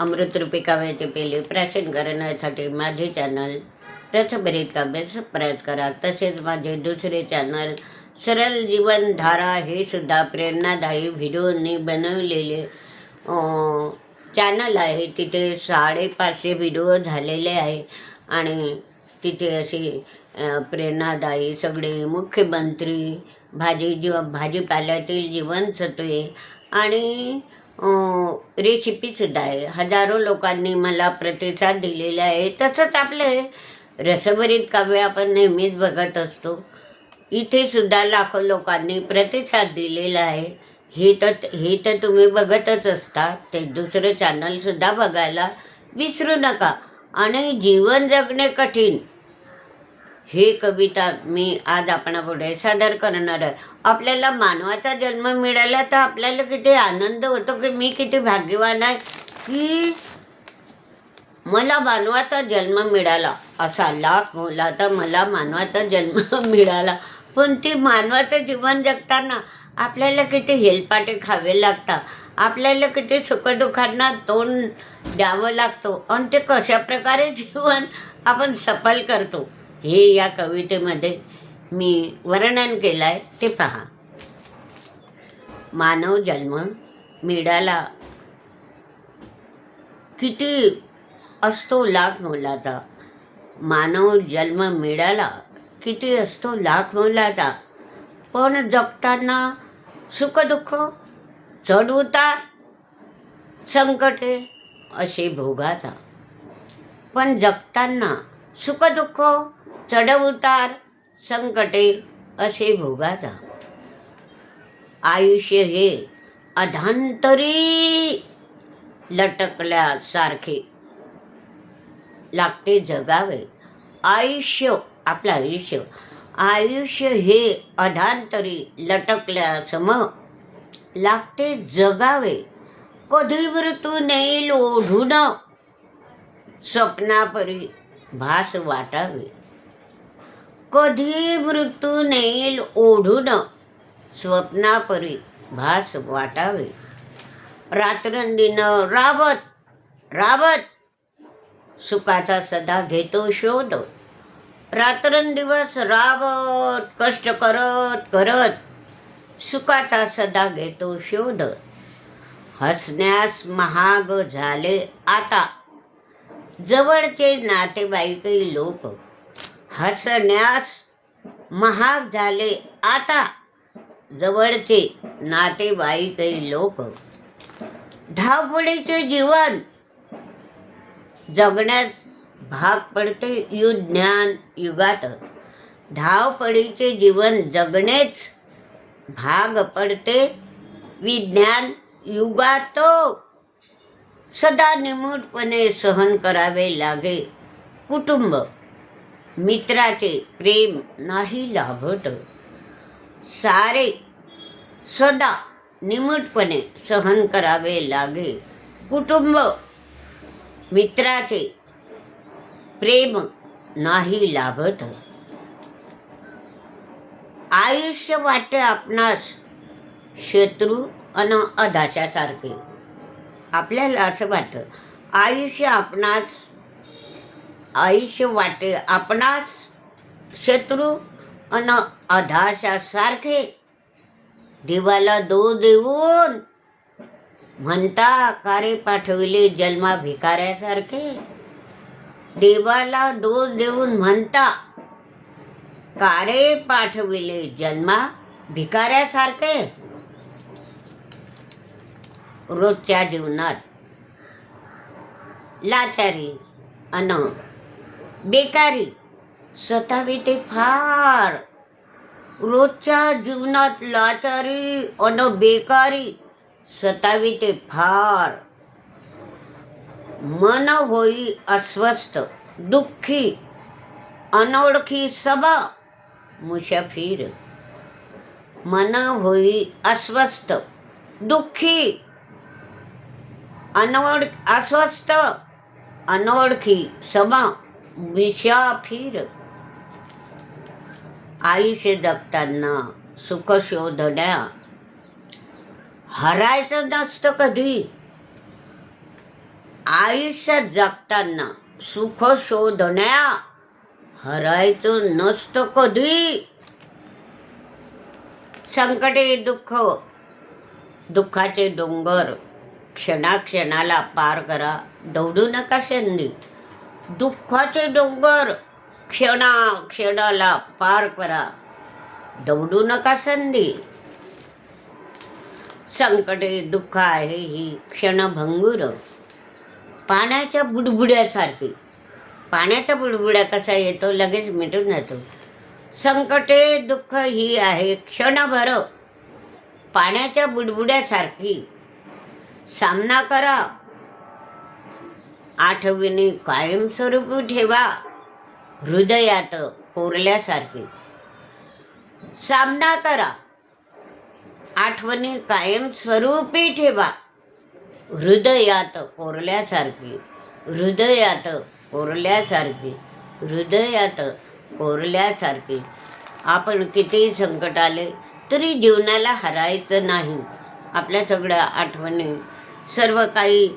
अमृतरूपी काव्याचे पहिले प्राचीन करण्यासाठी माझे चॅनल रसभरीत काव्य सबस्क्राईब करा. तसेच माझे दुसरे चॅनल सरळ जीवनधारा हे सुद्धा प्रेरणादायी व्हिडिओनी बनवलेले चॅनल आहे. तिथे साडेपाचशे व्हिडिओ झालेले आहे आणि तिथे अशी प्रेरणादायी सगळे मुख्यमंत्री भाजी जीव भाजीपाल्यातील जीवनसत्वे आणि रेसिपीसुद्धा आहे हजारो लोकांनी मला प्रतिसाद दिलेला आहे. तसंच आपले रसभरीत काव्य आपण नेहमीच बघत असतो. इथे सुद्धा लाखो लोकांनी प्रतिसाद दिलेला आहे. हे तर हे तर तुम्ही बघतच असता. ते दुसरं चॅनलसुद्धा बघायला विसरू नका. आणि जीवन जगणे कठीण. ही कविता मी आज आपणापुढे सादर करणार आहे. आपल्याला मानवाचा जन्म मिळाला तर आपल्याला किती आनंद होतो की मी किती भाग्यवान आहे? की मला मानवाचा जन्म मिळाला. असा लाख बोला तर मला मानवाचा जन्म मिळाला. पण ते मानवाचं जीवन जगताना आपल्याला किती हेलपाटे खावे लागतात. आपल्याला किती सुखदुःखांना तोंड द्यावं लागतो. आणि ते कशा प्रकारे जीवन आपण सफल करतो? हे या कवितेमध्ये मी वर्णन केलं आहे ते पहा. मानव जन्म मिळाला किती असतो लाख मोलाचा? मानव जन्म मिळाला किती असतो लाख मोलाचा? पण जगताना सुखदुःख चढ उतार संकटे असे भोगाचा. पण जगताना सुखदुःख चढउतार संकटे असे भोगाचा आयुष्य हे अधांतरी लटकल्यासारखे लागते जगावे. आयुष्य आपलं आयुष्य. आयुष्य हे अधांतरी लटकल्यासम लागते जगावे. कधी मृत्यू नेईल ओढून स्वप्नापरी भास वाटावे. कधी मृत्यू नेईल ओढून? स्वप्नापरी भास वाटावे. रात्रंदिन राबत राबत. सुखाचा सदा घेतो शोध. रात्रंदिवस राबत कष्ट करत करत. सुखाचा सदा घेतो शोध. हसण्यास महाग झाले आता. जवळचे नातेवाईकही लोक हसण्यास महाग झाले. आता जवळचे नातेवाईकही लोक धावपळीचे जीवन जगण्यास भाग पडते. युज्ञान युगात धावपळीचे जीवन जगणेच भाग पडते. विज्ञान युगात सदा निमूटपणे सहन करावे लागे. कुटुंब मित्राचे प्रेम नाही लाभत. सारे सदा निमूटपणे सहन करावे लागे. कुटुंब मित्राचे प्रेम नाही लाभत. आयुष्य वाटे आपणास शत्रू अन अधाशासारखे आपल्याला असं वाटतं आयुष्य आपणास आयुष्य वाटे आपणास शत्रू अन अधाशासारखे देवाला दो देऊन म्हणता कारे पाठविले जन्मा भिकाऱ्यासारखे. देवाला दोष देऊन म्हणता कारे पाठविले जन्मा भिकाऱ्यासारखे. रोजच्या जीवनात लाचारी अन बेकारी. सतावी ते फार. रोजच्या जीवनात लाचारी अन बेकारी. सतावी ते फार. मन होई अस्वस्थ दुःखी अनोळखी सबा मुसाफिर मन होई अस्वस्थ दुःखी अनोळ अस्वस्थ अनोळखी विषा फिर आयुष्य जगताना सुख शोधण्या. हरायचं नसतं कधी. आयुष्यात जगताना सुख शोधण्या. हरायचं नसतं कधी. संकटे दुःख दुःखाचे डोंगर क्षणाक्षणाला पार करा. दौडू नका संधी दुःखाचे डोंगर. क्षणा क्षणाला पार करा. दौडू नका संधी. संकटे दुःख आहे ही क्षणभंगुर. पाण्याच्या बुडबुड्यासारखी. पाण्याचा बुडबुड्या कसा येतो लगेच मिटून जातो. संकटे दुःख ही आहे क्षणभर. पाण्याच्या बुडबुड्यासारखी. सामना करा. आठवणी कायमस्वरूपी ठेवा. हृदयात कोरल्यासारखी. सामना करा. आठवणी कायमस्वरूपी ठेवा. हृदयात कोरल्यासारखी. हृदयात कोरल्यासारखी. हृदयात कोरल्यासारखी. आपण कितीही संकट आले तरी जीवनाला हरायचं नाही. आपल्या सगळ्या आठवणी सर्व काही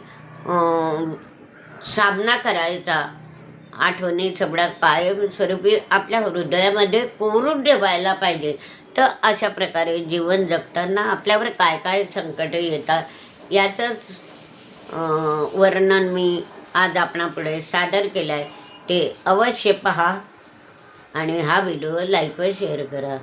सामना करायचा. आठवणी सगळ्या कायमस्वरूपी आपल्या हृदयामध्ये कोरून ठेवायला पाहिजे. तर अशा प्रकारे जीवन जगताना आपल्यावर काय काय संकट येतात याचंच वर्णन मी आज आपणापुढे सादर केलं आहे ते अवश्य पहा आणि हा व्हिडिओ लाईक व शेअर करा.